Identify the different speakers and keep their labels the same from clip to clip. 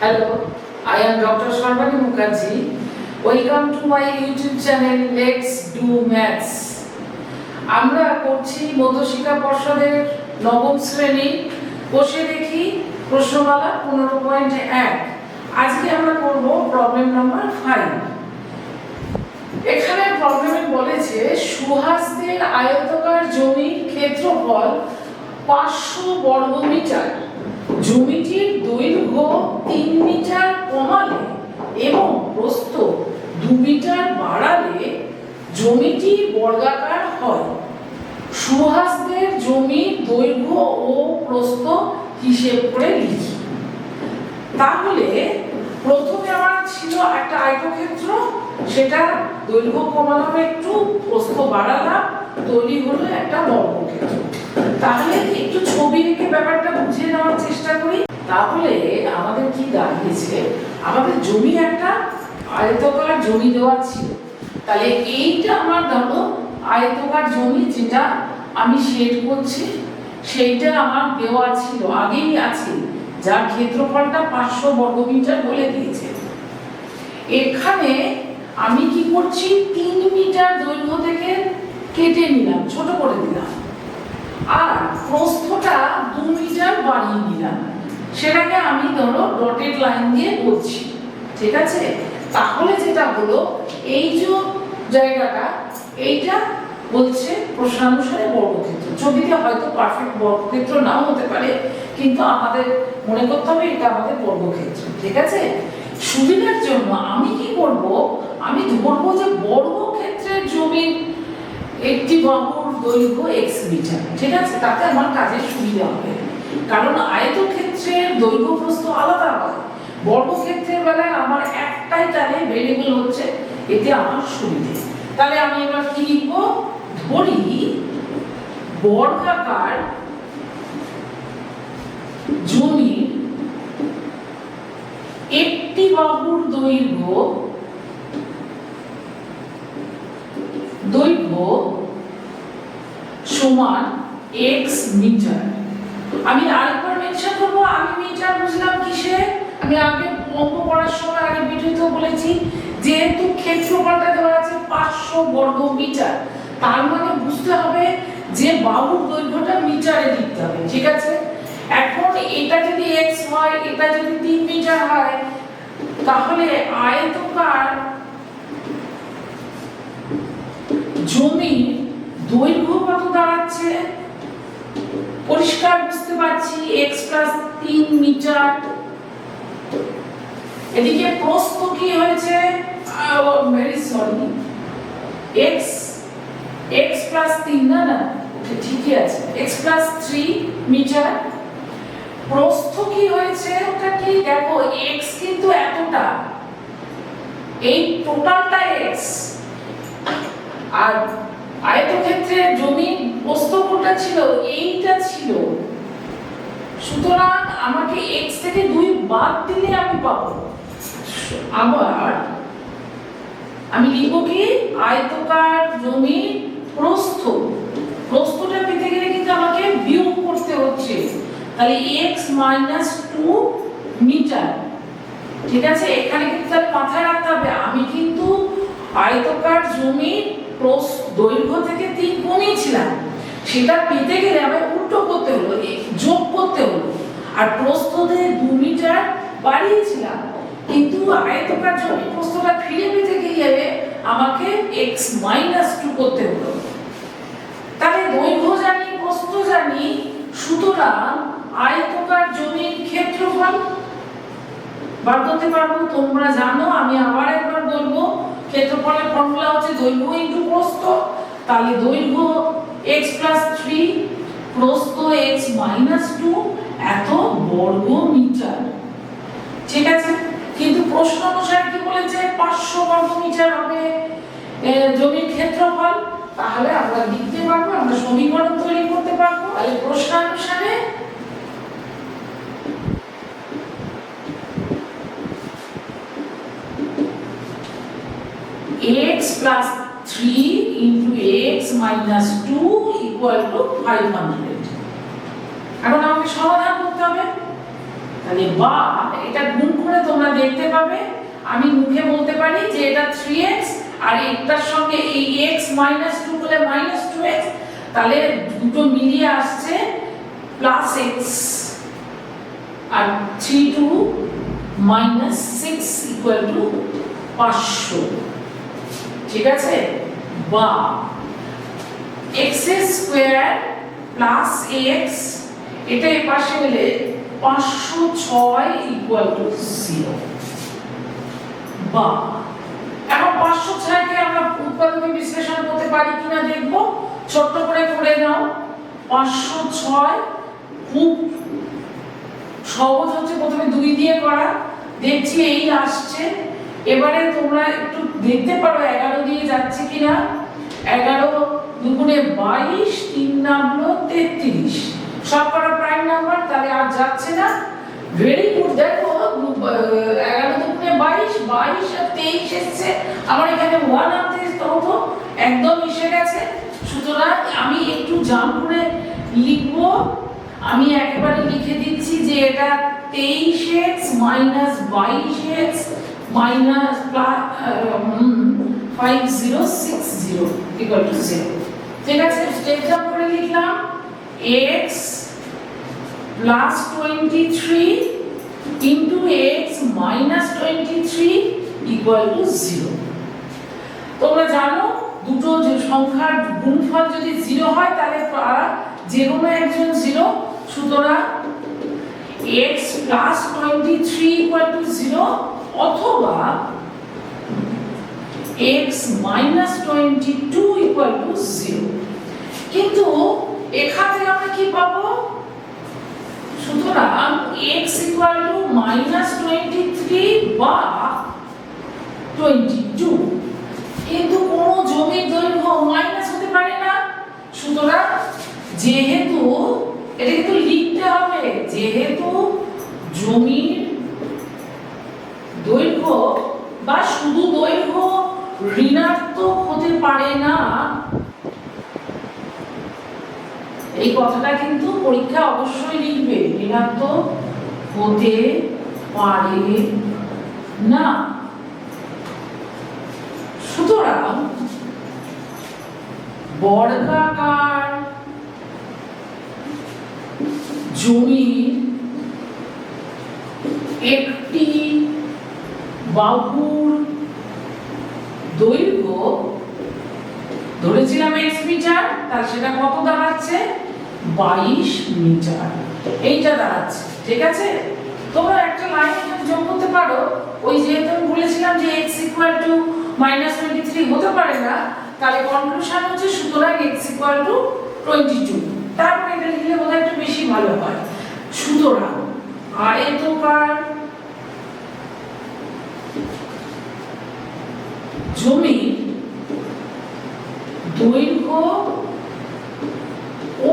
Speaker 1: Hello, I am Dr. Sharbani Mukherjee. Welcome to my YouTube channel Let's Do Maths. আমরা করছি মধ্যশিক্ষা পর্ষদের নবম শ্রেণি বসে দেখি প্রশ্নমালা পনেরো পয়েন্ট এক আজকে আমরা করব প্রবলেম নাম্বার ফাইভ এখানে প্রবলেমে বলেছে সুহাসদের আয়তকার জমির ক্ষেত্রফল পাঁচশো বর্গ মিটার জমিটির দৈর্ঘ্য তিন মিটার কমালে এবং প্রস্থ দু মিটার বাড়ালে জমিটি বর্গাকার হয়। সুহাসদের জমির দৈর্ঘ্য ও প্রস্থ হিসেব করে লিখি। তাহলে প্রথমে আমার ছিল একটা আয়তক্ষেত্র, সেটা দৈর্ঘ্য কমালাম একটু, প্রস্থ বাড়ালাম, তৈরি হলো একটা বর্গক্ষেত্র। তাহলে একটু ছবি এঁকে ব্যাপারটা তাহলে আমাদের কি দাঁড়িয়েছে? আমাদের জমি একটা আয়তকার জমি দেওয়া ছিল। তাহলে এইটা আমার ধরো আয়তকার জমি যেটা আমি শেড করছি, সেইটা আমার দেওয়া ছিল, আগেই আছে। যার ক্ষেত্রফলটা পাঁচশো বর্গমিটার বলে দিয়েছে। এখানে আমি কি করছি? তিন মিটার দৈর্ঘ্য থেকে কেটে নিলাম, ছোট করে দিলাম। আর প্রস্থটা দু মিটার বাড়িয়ে নিলাম সেটাকে আমি ধরো ডটেড লাইন দিয়ে বলছি, ঠিক আছে? তাহলে যেটা হলো, এই যে জায়গাটা, এইটা বলছে প্রশ্নানুসারে বর্গক্ষেত্র। ছবিতে হয়তো পারফেক্ট বর্গক্ষেত্র নাও হতে পারে, কিন্তু আমাদের মনে করতে হবে এটা আমাদের বর্গক্ষেত্র, ঠিক আছে? সুবিধার জন্য আমি কি করব? আমি ধরবো যে বর্গক্ষেত্রের জমির একটি বাহুর দৈর্ঘ্য এক্স মিটার ঠিক আছে? তাতে আমার কাজের সুবিধা হবে। কারণ আয়তক্ষেত্রের দৈর্ঘ্য প্রস্থ আলাদা হয়। বর্গক্ষেত্রের বেলায় আমার একটাই তাহলে ভেরিয়েবল হচ্ছে, এতে আমার সুবিধে। তাহলে আমি এবার কি লিখব? ধরি বর্গাকার জমির একটি বাহুর দৈর্ঘ্য দৈর্ঘ্য সমান এক্স মিটার। আমি আরেকবার মেনশন করব, আমি মিটার বুঝলাম কিসে? আমি আগে অঙ্ক পড়ার সময় আগে ভিডিওতে বলেছি, যেহেতু ক্ষেত্রফলটা দেওয়া আছে পাঁচশো বর্গ মিটার, তার মানে বুঝতে হবে যে বাহুর দৈর্ঘ্যটা মিটারে লিখতে হবে, ঠিক আছে? এখন এটা যদি এক্স হয়, এটা যদি তিন মিটার হয়, তাহলে আয়তকার জমি দৈর্ঘ্য কত দাঁড়াচ্ছে? পরিষ্কার বুঝতে পারছি এক্স প্লাস তিন মিটার। এদিকে প্রস্থ কি হয়েছে? Very sorry x x plus তিন, না না ঠিকই আছে। X plus three metre. প্রস্থ কি হয়েছে? ওটা কি, দেখো এক্স কিন্তু এতটা। এই টোটালটা এক্স আর আয়তক্ষেত্রে জমি প্রস্থ ছিল, এইটা ছিল। সুতরাং আমাকে এক্স থেকে দুই বাদ দিলে আমি পাবো। আবার আমি লিখব কি? আয়তকার জমি প্রস্থ। প্রস্থটা পেতে গেলে কিন্তু আমাকে বিয়োগ করতে হচ্ছে। তাহলে এক্স মাইনাস টু মিটার ঠিক আছে? এখানে কিন্তু তাহলে মাথায় রাখতে হবে। আমি কিন্তু আয়তকার জমির প্রস্থ দৈর্ঘ্য থেকে তিন কমিয়েছিলাম সেটা পেতে গেলে আমায় উল্টো করতে হলো যোগ করতে হলো। আর প্রস্থ দিয়ে দু মিটার বাড়িয়েছিলাম, কিন্তু আয়তকার জমির প্রস্থটা ফিরে পেতে গিয়ে আমাকে এক্স মাইনাস টু করতে হলো। তাহলে দৈর্ঘ্য জানি, প্রস্থ জানি, সুতরাং আয়তকার জমির ক্ষেত্রফল বার করতে পারব, তোমরা জানো, আমি আবার একবার বলব, ক্ষেত্রফলের ফর্মুলা হচ্ছে দৈর্ঘ্য ইন্টু প্রস্থ, তাহলে দৈর্ঘ্য x প্লাস থ্রি প্রস্থ x মাইনাস টু এত বর্গ মিটার ঠিক আছে? কিন্তু প্রশ্ন অনুসারে কি বলেছে? পাঁচশো বর্গ মিটার হবে জমির ক্ষেত্রফল। তাহলে আমরা লিখতে পারব, আমরা সমীকরণ তৈরি করতে পারব। তাহলে প্রশ্নানুসারে x plus 3 into x minus 2 equal to 500 এখন আমাকে সমাধান করতে হবে। তাহলে বা, এটা গুণ করে তোমরা দেখতে পাবে। আমি মুখে বলতে পারি যে এটা থ্রি এক্স আর একটার সঙ্গে এই এক্স মাইনাস টু বলে মাইনাস টু এক্স তাহলে দুটো মিলিয়ে আসছে plus x R three two minus six equal to পাঁচশো। ঠিক আছে? বা এক্স স্কোয়ার প্লাস এক্স এটা এ পাশে গেলে পাঁচশো ছয় ইকুয়াল টু জিরো বা এখন পাঁচশো ছয়কে আমরা উৎপাদকে বিশ্লেষণ করতে পারি কিনা দেখব? ছোট্ট করে করে নাও। পাঁচশো ছয় খুব সহজ হচ্ছে প্রথমে দুই দিয়ে করা। দেখছি এই আসছে। এবারে তোমরা একটু দেখতে পারো এগারো দিয়ে যাচ্ছে কিনা। এগারো, দুগুণে বাইশ, তিন নামলো তেত্রিশ। সব করা প্রাইম নাম্বার তাহলে আর যাচ্ছে না। ভেরি গুড দেখো এগারো দুগুণে বাইশ বাইশ আর তেইশ এসছে। আমার এখানে ওয়ান আনতে হতো একদম মিশে গেছে। সুতরাং আমি একটু জাম করে লিখব। আমি একেবারে লিখে দিচ্ছি যে এটা তেইশ এক্স মাইনাস বাইশ x minus five zero six zero equal to zero ঠিক আছে স্টেপ জাম্প করে লিখলাম twenty three into x minus twenty three equal to zero তোমরা জানো, দুটো যে সংখ্যার গুণফল যদি জিরো হয়, তাহলে তারা যে কোনো একজন জিরো সুতরাং x twenty three equal to zero অথবা x twenty two equal to zero কিন্তু এখান থেকে আমরা কি পাবো? সুতরাং x two minus twenty three বা টোয়েন্টি টু কিন্তু কোনো জমির দৈর্ঘ্য মাইনাস হতে পারে না। সুতরাং যেহেতু এটা কিন্তু লিখতে হবে, যেহেতু জমির দৈর্ঘ্য বা শুধু দৈর্ঘ্য ঋণাত্মক হতে পারে না। এই কথাটা কিন্তু পরীক্ষা অবশ্যই লিখবে। ঋণাত্মক হতে পারে না। সুতরাং বর্গাকার জমির একটি বাহুর দৈর্ঘ্য ধরেছিলাম এক্স মিটার তার সেটা কত দাঁড়াচ্ছে? বাইশ মিটার। এইটা দাঁড়াচ্ছে, ঠিক আছে? তোমরা একটা লাইন এখানে যোগ করতে পারো, ওই যেহেতু আমি বলেছিলাম যে x equal to minus twenty three হতে পারে না, তাহলে কনক্লুশন হচ্ছে সুতরাং x equal to twenty two তারপরে এটা লিখলে বোধহয় একটু বেশি ভালো হয়। সুতরাং আয়তকার জমির দৈর্ঘ্য ও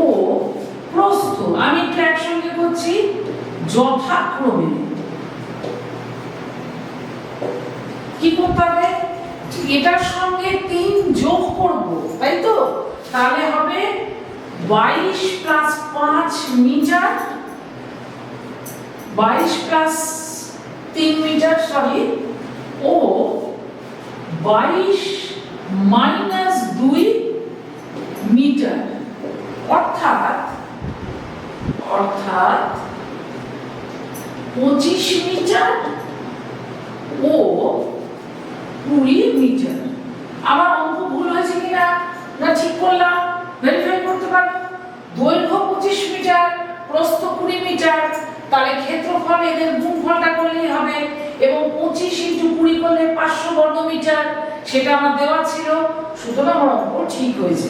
Speaker 1: প্রস্থ। আমি একটু একসঙ্গে করছি যথাক্রমে। কি করতে হবে? এটার সঙ্গে তিন যোগ করব, তাই তো? তাহলে হবে বাইশ প্লাস পাঁচ মিটার। বাইশ প্লাস তিন মিটার সরি ও বাইশ মাইনাস দুই মিটার। অর্থাৎ অর্থাৎ পঁচিশ মিটার ও কুড়ি মিটার। আমার অঙ্ক ভুল হয়েছে কিনা? না ঠিক করলাম। ভেরিফাই করতে পারো। দৈর্ঘ্য পঁচিশ মিটার, প্রস্থ কুড়ি মিটার। তাহলে ক্ষেত্রফল এদের গুণফলটা করলেই হবে। এবং পঁচিশ ইন্টু কুড়ি করলে পাঁচশো বর্গ মিটার সেটা আমার দেওয়া ছিল। সুতরাং আমার অঙ্ক ঠিক হয়েছে।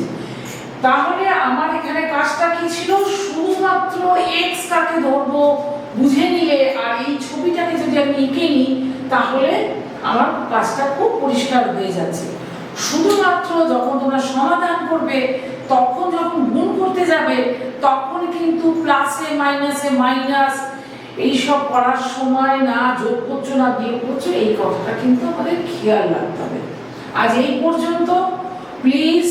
Speaker 1: তাহলে আমার এখানে কাজটা কি ছিল? শুধুমাত্র এক্স কাকে ধরবো বুঝে নিলে আর এই ছবিটাকে যদি আমি এঁকে নিই, তাহলে আমার কাজটা খুব পরিষ্কার হয়ে যাচ্ছে। শুধুমাত্র যখন তোমরা সমাধান করবে, তখন যখন গুণ করতে যাবে, তখন কিন্তু প্লাসে মাইনাসে মাইনাস এইসব করার সময় না, যোগ করছ না, বিয়োগ করছ, এই কথাটা কিন্তু আমাদের খেয়াল রাখতে হবে। আজ এই পর্যন্ত please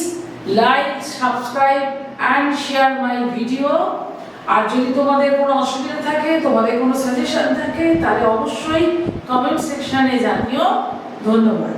Speaker 1: like subscribe and share my video আর যদি তোমাদের কোনো অসুবিধা থাকে, তোমাদের কোনো সাজেশন থাকে, তাহলে অবশ্যই কমেন্ট সেকশানে জানিও। ধন্যবাদ।